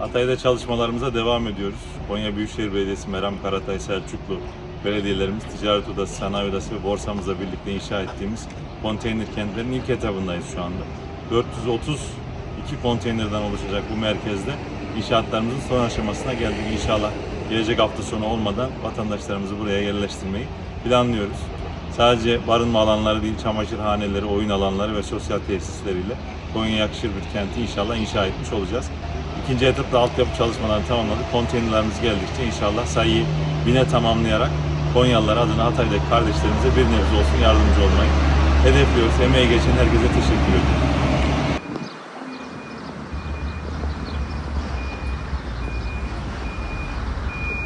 Hatay'da çalışmalarımıza devam ediyoruz. Konya Büyükşehir Belediyesi, Meram Karatay, Selçuklu belediyelerimiz, Ticaret Odası, Sanayi Odası ve borsamızla birlikte inşa ettiğimiz konteyner kentlerin ilk etabındayız şu anda. 432 konteynerden oluşacak bu merkezde inşaatlarımızın son aşamasına geldik. İnşallah gelecek hafta sonu olmadan vatandaşlarımızı buraya yerleştirmeyi planlıyoruz. Sadece barınma alanları değil, çamaşırhaneleri, oyun alanları ve sosyal tesisleriyle Konya yakışır bir kenti inşallah inşa etmiş olacağız. İkinci etapta altyapı çalışmalarını tamamladık. Konteynerlerimiz geldikçe inşallah sayıyı bine tamamlayarak Konyalılar adına Hatay'daki kardeşlerimize bir nebze olsun yardımcı olmayı hedefliyoruz. Emeği geçen herkese teşekkür ediyorum.